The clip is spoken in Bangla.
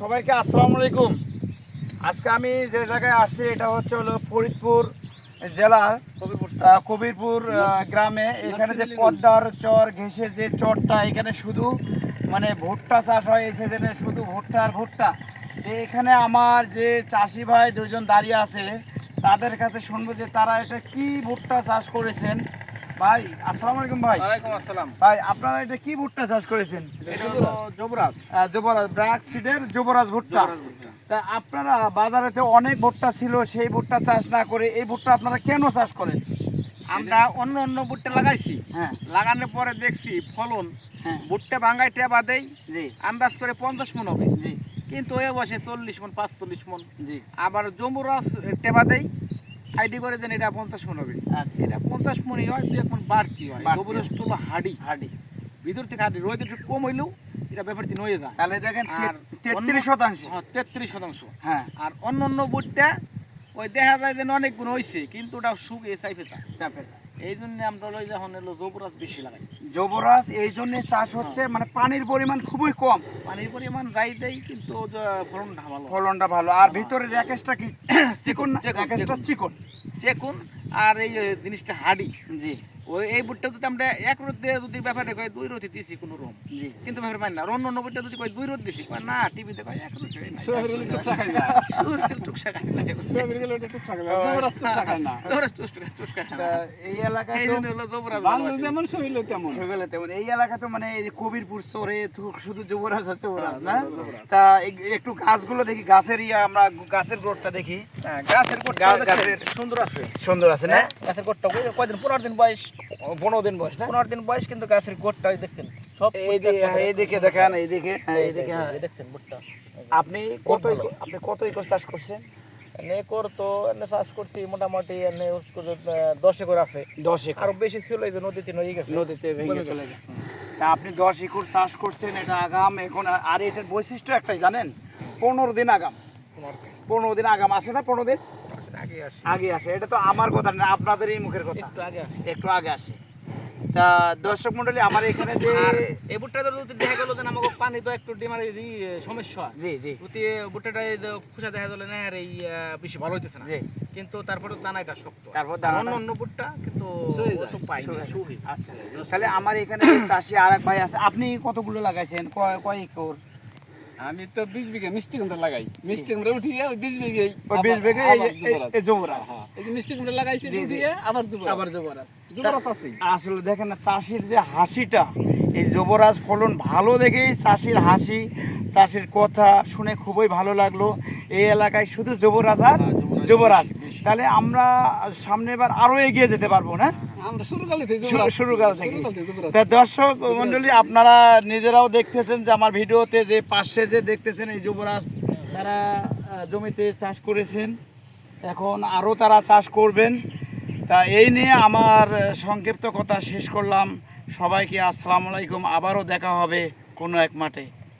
সবাইকে আসসালামু আলাইকুম। আজকে আমি যে জায়গায় আসছি এটা হচ্ছে হলো ফরিদপুর জেলার কবিরপুর। গ্রামে। এখানে যে পদ্মার চর ঘেঁষে যে চরটা এখানে শুধু মানে ভুট্টা চাষ হয় এই সিজনে শুধু ভুট্টা আর ভুট্টা। এখানে আমার যে চাষি ভাই দুজন দাঁড়িয়ে আছে তাদের কাছে শুনব যে তারা এটা কি ভুট্টা চাষ করেছেন ভাই আসসালামু আলাইকুম ভাই। ওয়ালাইকুম আসসালাম। ভাই আপনারা এটা কি ভুট্টা চাষ করেছেন? এটা যুবরাজ। যুবরাজ ব্র্যাক সিডের যুবরাজ ভুট্টা। তা আপনারা বাজারেতে অনেক ভুট্টা ছিল সেই ভুট্টা চাষ না করে এই ভুট্টা আপনারা কেন চাষ করেন? আমরা অন্য অন্য ভুট্টা লাগাইছি। হ্যাঁ। লাগানোর পরে দেখছি ফলন হ্যাঁ। ভুট্টা ভাঙ্গাই টেবা দেই জি। আন্দাজ করে পঞ্চাশ মন হবে। জি। কিন্তু এ বসে চল্লিশ মন পাঁচচল্লিশ মন। জি। আবার জম্বুরাজ টেবা দেই আইডি করে দেন এটা পঞ্চাশ মন হবে। আচ্ছা। এটা পঞ্চাশ মনই হয় তুই এখন বাড়তি হয়। হলো হাডি। হাডি। ভিতর থেকে হাডি। রোদ একটু কম হইলেও এটা ব্যাপারটি নয়ে যায়। তাহলে দেখেন আর তেত্রিশ শতাংশ। হ্যাঁ তেত্রিশ শতাংশ। হ্যাঁ। আর অন্য অন্য বুটটা ওই দেখা যায় যে অনেক গুণ হয়েছে কিন্তু ওটা সুখ শুকিয়ে চাইপে তা চাপের এই জন্য আমরা লই যখন এলো জবরাজ বেশি লাগাই। যুবরাজ এই জন্য চাষ হচ্ছে মানে পানির পরিমাণ খুবই কম। পানির পরিমাণ রাই দেয় কিন্তু ফলনটা ভালো। ফলনটা ভালো। আর ভিতরে র্যাকেশটা কি? চিকন না? র্যাকেশটা। চিকন। চেকুন আর এই জিনিসটা হাডি জি। ওই এই বুটটা যদি আমরা এক রোদ দিয়ে যদি ব্যাপারে কয় দুই রোদ দিছি কোনো রকম জি। কিন্তু ব্যাপারে মানে না অন্য অন্য বুটটা যদি কয় দুই রোদ দিছি কয় না টিভিতে কয় এক রোদ মানে একটু গাছগুলো দেখি গাছের ইয়া আমরা গাছের গ্রোথটা দেখি। হ্যাঁ, গাছের সুন্দর আছে। সুন্দর আছে। না? হ্যাঁ, গাছের কয়- কয়দিন? পনেরো দিন বয়স। পনেরো দিন বয়স না? পনেরো দিন বয়স কিন্তু গাছের কোটটা দেখছেন সব এইদিকে দেখান এইদিকে এইদিকে। দেখছেন ভুট্টা আপনি কত আপনি কত একর চাষ করছেন? এনে করতো এনে চাষ করছি মোটামুটি এনে দশ একর আছে। দশ একর। আরও বেশি ছিল এই যে নদীতে নই গেছে। নদীতে ভেঙে চলে গেছে। তা আপনি দশ একর চাষ করছেন এটা আগাম এখন আর এটার বৈশিষ্ট্য একটাই জানেন? পনেরো দিন আগাম। পনেরো দিন। আগাম আসে না পনেরো দিন? আগে আসে। এটা তো আমার কথা না আপনাদেরই মুখের কথা। একটু আগে আসি। একটু আগে আসে। তা দর্শক মন্ডলী আমার এখানে যে এই ভুট্টা তো যদি দেখা গেল যে আমাকে পানি তো একটু ডিমার এই সমস্যা। জি জি। যদি ভুট্টাটা এই যে খুশা দেখা গেল না আর এই বেশি ভালো হইতেছে না। জি। কিন্তু তারপরে দানাটা শক্ত। তারপর দানা অন্য অন্য ভুট্টা কিন্তু ও তো পাই না। আচ্ছা। তাহলে আমার এখানে চাষি আর এক ভাই আছে। আপনি কতগুলো লাগাইছেন? কয় কয় একর? আমি তো বিশ বিঘা মিষ্টি কুমড়া লাগাই। মিষ্টি কুমড়া উঠিয়ে ওই বিশ ওই বিশ বিঘা এই যুবরাজ। এই হ্যাঁ, যে মিষ্টি কুমড়া লাগাইছি। উঠিয়ে আবার যুবরাজ আবার যুবরাজ যুবরাজ আছেই। আসলে দেখেন না চাষির যে হাসিটা এই যুবরাজ ফলন ভালো দেখেই চাষির হাসি চাষির কথা শুনে খুবই ভালো লাগল। এই এলাকায় শুধু যুবরাজ আর হ্যাঁ, যুবরাজ যুবরাজ তাহলে আমরা সামনে বার আরও এগিয়ে যেতে পারব না? আমরা শুরু কালে থেকে তা দর্শক মন্ডলী আপনারা নিজেরাও দেখতেছেন যে আমার ভিডিওতে যে পাশে যে দেখতেছেন এই যুবরাজ তারা জমিতে চাষ করেছেন। এখন আরও তারা চাষ করবেন। তা এই নিয়ে আমার সংক্ষিপ্ত কথা শেষ করলাম। সবাইকে আসসালামু আলাইকুম। আবারও দেখা হবে কোনো এক মাঠে।